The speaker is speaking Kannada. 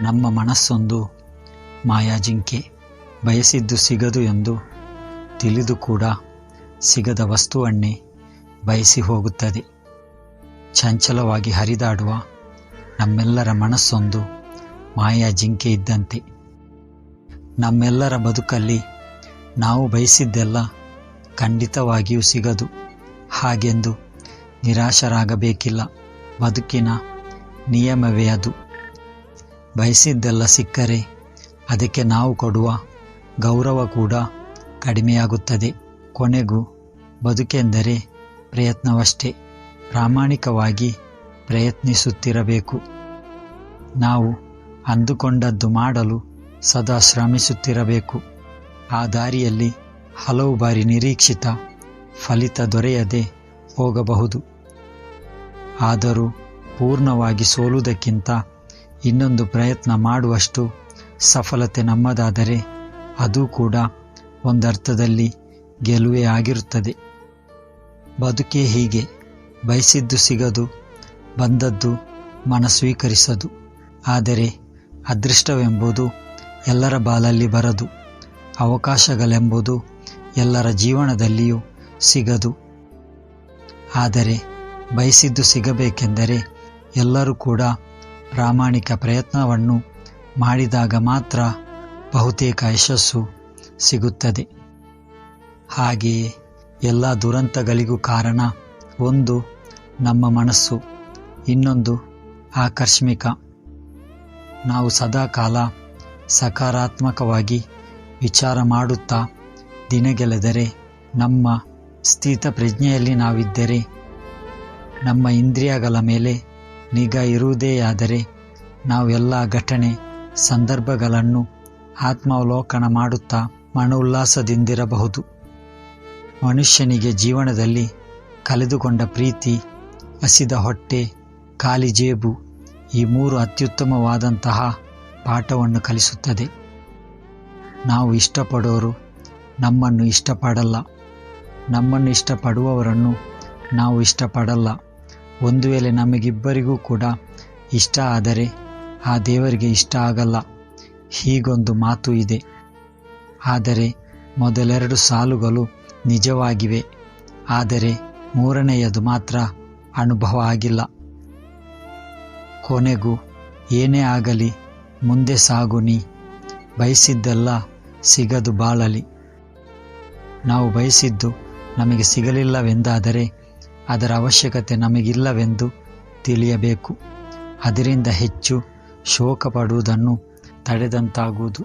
ನಮ್ಮ ಮನಸ್ಸೊಂದು ಮಾಯಾಜಿಂಕೆ ಬಯಸಿದ್ದು ಸಿಗದು ಎಂದು ತಿಳಿದು ಕೂಡ ಸಿಗದ ವಸ್ತುವನ್ನೇ ಬಯಸಿ ಹೋಗುತ್ತದೆ. ಚಂಚಲವಾಗಿ ಹರಿದಾಡುವ ನಮ್ಮೆಲ್ಲರ ಮನಸ್ಸೊಂದು ಮಾಯಾ ಜಿಂಕೆ ಇದ್ದಂತೆ. ನಮ್ಮೆಲ್ಲರ ಬದುಕಲ್ಲಿ ನಾವು ಬಯಸಿದ್ದೆಲ್ಲ ಖಂಡಿತವಾಗಿಯೂ ಸಿಗದು. ಹಾಗೆಂದು ನಿರಾಶರಾಗಬೇಕಿಲ್ಲ. ಬದುಕಿನ ನಿಯಮವೇ ಅದು. ಬಯಸಿದ್ದೆಲ್ಲ ಸಿಕ್ಕರೆ ಅದಕ್ಕೆ ನಾವು ಕೊಡುವ ಗೌರವ ಕೂಡ ಕಡಿಮೆಯಾಗುತ್ತದೆ. ಕೊನೆಗೂ ಬದುಕೆಂದರೆ ಪ್ರಯತ್ನವಷ್ಟೇ. ಪ್ರಾಮಾಣಿಕವಾಗಿ ಪ್ರಯತ್ನಿಸುತ್ತಿರಬೇಕು. ನಾವು ಅಂದುಕೊಂಡದ್ದು ಮಾಡಲು ಸದಾ ಶ್ರಮಿಸುತ್ತಿರಬೇಕು. ಆ ದಾರಿಯಲ್ಲಿ ಹಲವು ಬಾರಿ ನಿರೀಕ್ಷಿತ ಫಲಿತ ದೊರೆಯದೆ ಹೋಗಬಹುದು. ಆದರೂ ಪೂರ್ಣವಾಗಿ ಸೋಲುವುದಕ್ಕಿಂತ ಇನ್ನೊಂದು ಪ್ರಯತ್ನ ಮಾಡುವಷ್ಟು ಸಫಲತೆ ನಮ್ಮದಾದರೆ ಅದು ಕೂಡ ಒಂದರ್ಥದಲ್ಲಿ ಗೆಲುವೇ ಆಗಿರುತ್ತದೆ. ಬದುಕೇ ಹೀಗೆ, ಬಯಸಿದ್ದು ಸಿಗದು, ಬಂದದ್ದು ಮನ ಸ್ವೀಕರಿಸದು ಆದರೆ ಅದೃಷ್ಟವೆಂಬುದು ಎಲ್ಲರ ಬಾಲಲ್ಲಿ ಬರದು, ಅವಕಾಶಗಳೆಂಬುದು ಎಲ್ಲರ ಜೀವನದಲ್ಲಿಯೂ ಸಿಗದು. ಆದರೆ ಬಯಸಿದ್ದು ಸಿಗಬೇಕೆಂದರೆ ಎಲ್ಲರೂ ಕೂಡ ಪ್ರಾಮಾಣಿಕ ಪ್ರಯತ್ನವನ್ನು ಮಾಡಿದಾಗ ಮಾತ್ರ ಬಹುತೇಕ ಯಶಸ್ಸು ಸಿಗುತ್ತದೆ. ಹಾಗೆಯೇ ಎಲ್ಲ ದುರಂತಗಳಿಗೂ ಕಾರಣ ಒಂದು ನಮ್ಮ ಮನಸ್ಸು, ಇನ್ನೊಂದು ಆಕಸ್ಮಿಕ. ನಾವು ಸದಾಕಾಲ ಸಕಾರಾತ್ಮಕವಾಗಿ ವಿಚಾರ ಮಾಡುತ್ತಾ ದಿನ ದಿನಗೆಳೆದರೆ ನಮ್ಮ ಸ್ಥಿತ ಪ್ರಜ್ಞೆಯಲ್ಲಿ ನಾವಿದ್ದರೆ ನಮ್ಮ ಇಂದ್ರಿಯಗಳ ಮೇಲೆ ನಿಗಾ ಇರುವುದೇ ನಾವು ಎಲ್ಲ ಘಟನೆ, ಸಂದರ್ಭಗಳನ್ನು ಆತ್ಮಾವಲೋಕನ ಮಾಡುತ್ತಾ ಮನೋಲ್ಲಾಸದಿಂದಿರಬಹುದು. ಮನುಷ್ಯನಿಗೆ ಜೀವನದಲ್ಲಿ ಕಳೆದುಕೊಂಡ ಪ್ರೀತಿ, ಹಸಿದ ಹೊಟ್ಟೆ, ಖಾಲಿ ಜೇಬು ಈ ಮೂರು ಅತ್ಯುತ್ತಮವಾದಂತಹ ಪಾಠವನ್ನು ಕಲಿಸುತ್ತದೆ. ನಾವು ಇಷ್ಟಪಡೋರು ನಮ್ಮನ್ನು ಇಷ್ಟಪಡಲ್ಲ. ನಮ್ಮನ್ನು ಇಷ್ಟಪಡುವವರನ್ನು ನಾವು ಇಷ್ಟಪಡಲ್ಲ. ಒಂದು ವೇಳೆ ನಮಗಿಬ್ಬರಿಗೂ ಕೂಡ ಇಷ್ಟ ಆದರೆ ಆ ದೇವರಿಗೆ ಇಷ್ಟ ಆಗಲ್ಲ. ಹೀಗೊಂದು ಮಾತು ಇದೆ. ಆದರೆ ಮೊದಲೆರಡು ಸಾಲುಗಳು ನಿಜವಾಗಿವೆ. ಆದರೆ ಮೂರನೆಯದು ಮಾತ್ರ ಅನುಭವ ಆಗಿಲ್ಲ. ಕೊನೆಗೂ ಏನೇ ಆಗಲಿ ಮುಂದೆ ಸಾಗು ನೀ. ಬಯಸಿದ್ದೆಲ್ಲ ಸಿಗದು ಬಾಳಲಿ. ನಾವು ಬಯಸಿದ್ದು ನಮಗೆ ಸಿಗಲಿಲ್ಲವೆಂದಾದರೆ ಅದರ ಅವಶ್ಯಕತೆ ನಮಗಿಲ್ಲವೆಂದು ತಿಳಿಯಬೇಕು. ಅದರಿಂದ ಹೆಚ್ಚು ಶೋಕ ಪಡುವುದನ್ನು ತಡೆದಂತಾಗುವುದು.